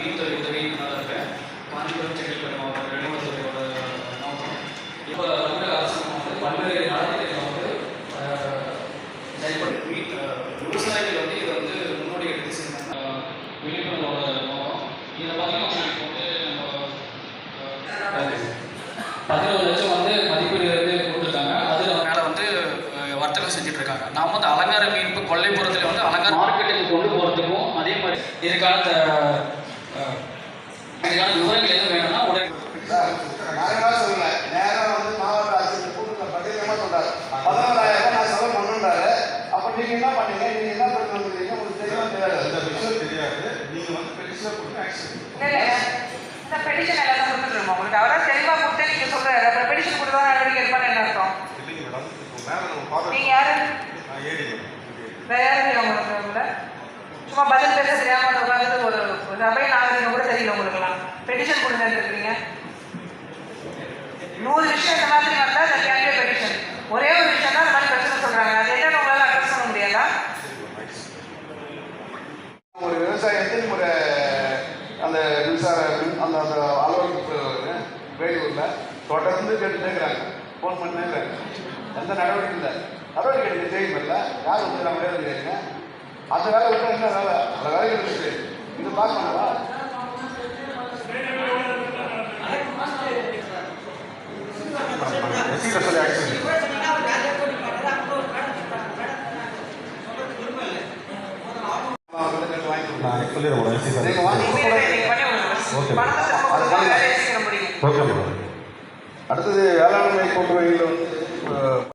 மீன்துறை உதவி இருக்கேன் காஞ்சிபுரம் செங்கல்பட்டு மாவட்டம் ரெண்டுத்துறையோட மாவட்டம் இப்போ தமிழக அரசு வந்து பல்வேறு நலத்திட்டங்களை வந்து அஹ், செயல்பட்டு விவசாயிகள் வந்து இதை வந்து முன்னோடி எடுத்து செஞ்சாங்க. விழிப்புணர்வோட மாவட்டம் இதில் பார்த்தீங்கன்னா இப்போ வந்து நம்ம பதினோரு லட்சம் வந்து மதிப்பீடு வந்து கொடுத்துருக்காங்க. அதில் மேலே வந்து வர்த்தகம் செஞ்சுட்டு இருக்காங்க நாம் வந்து அலங்கார மீன் இப்போ கொல்லைப்புறத்தில் வந்து அலங்கார மார்க்கெட்டுக்கு கொண்டு போகிறதுக்கும் அதே மாதிரி இதுக்கான இதுக்கான விவரங்கள் எதுவும் வேணும்னா உடனே நாங்களாம் சொல்லல நேரா வந்து மாவட்ட ஆட்சியர் கூட்டத்தில் பட்டியலமா சொல்றாரு பதினோராயிரம் ரூபாய் நான் செலவு பண்ணுன்றாரு அப்ப நீங்க என்ன பண்ணீங்க நீங்க என்ன பண்ணி வந்துருக்கீங்க உங்களுக்கு தெரியுமா தெரியாது அந்த விஷயம் தெரியாது நீங்க வந்து பெருசா கொடுத்து இல்ல. இந்த பெடிஷன் எல்லாம் கொடுத்துருமா உங்களுக்கு அவரா தெளிவா கொடுத்து நீங்க சொல்றாரு அப்புறம் பெடிஷன் கொடுத்தா நடவடிக்கை எடுப்பான்னு என்ன அர்த்தம் இல்லைங்க மேடம் இப்போ மேல நம்ம பார்க்க நீங்க யாரு நான் ஏடிங்க வேற யாரு தெரியும் உங்களுக்கு உங்களை சும்மா பதில் பேச ஒரு ஒரு கூட தெரியல உங்களுக்குலாம் பெட்டிஷன் கொடுங்க இருக்கிறீங்க? நூறு விஷயம் இந்த மாதிரி வந்தால் அந்த கேண்டிடேட் பெட்டிஷன் ஒரே ஒரு விஷயம் தான் அந்த மாதிரி பிரச்சனை சொல்கிறாங்க அது என்னன்னு உங்களால் அட்ரஸ் பண்ண முடியாதா? ஒரு விவசாயத்தின் ஒரு அந்த மின்சார அந்த அந்த அலுவலகத்தில் வேலூரில் தொடர்ந்து கேட்டுட்டே இருக்கிறாங்க ஃபோன் பண்ணே இருக்கிறாங்க எந்த நடவடிக்கை இல்லை. நடவடிக்கை எடுக்க தெரியுமில்ல யார் வந்து நம்ம வேலை கேட்குங்க அந்த வேலை விட்டு என்ன வேலை? அந்த வேலைக்கு இருக்கு இது பார்க்கணும்ல எஸ்சியில் சொல்லி ஆக்ஷன் அவங்க வந்து கேட்டு வாங்கி கொடுப்பாங்க. நான் சொல்லிடுறேன் எஸ்சி சார் முடியும் ஓகே மேடம் அடுத்தது வேளாண்மை வந்து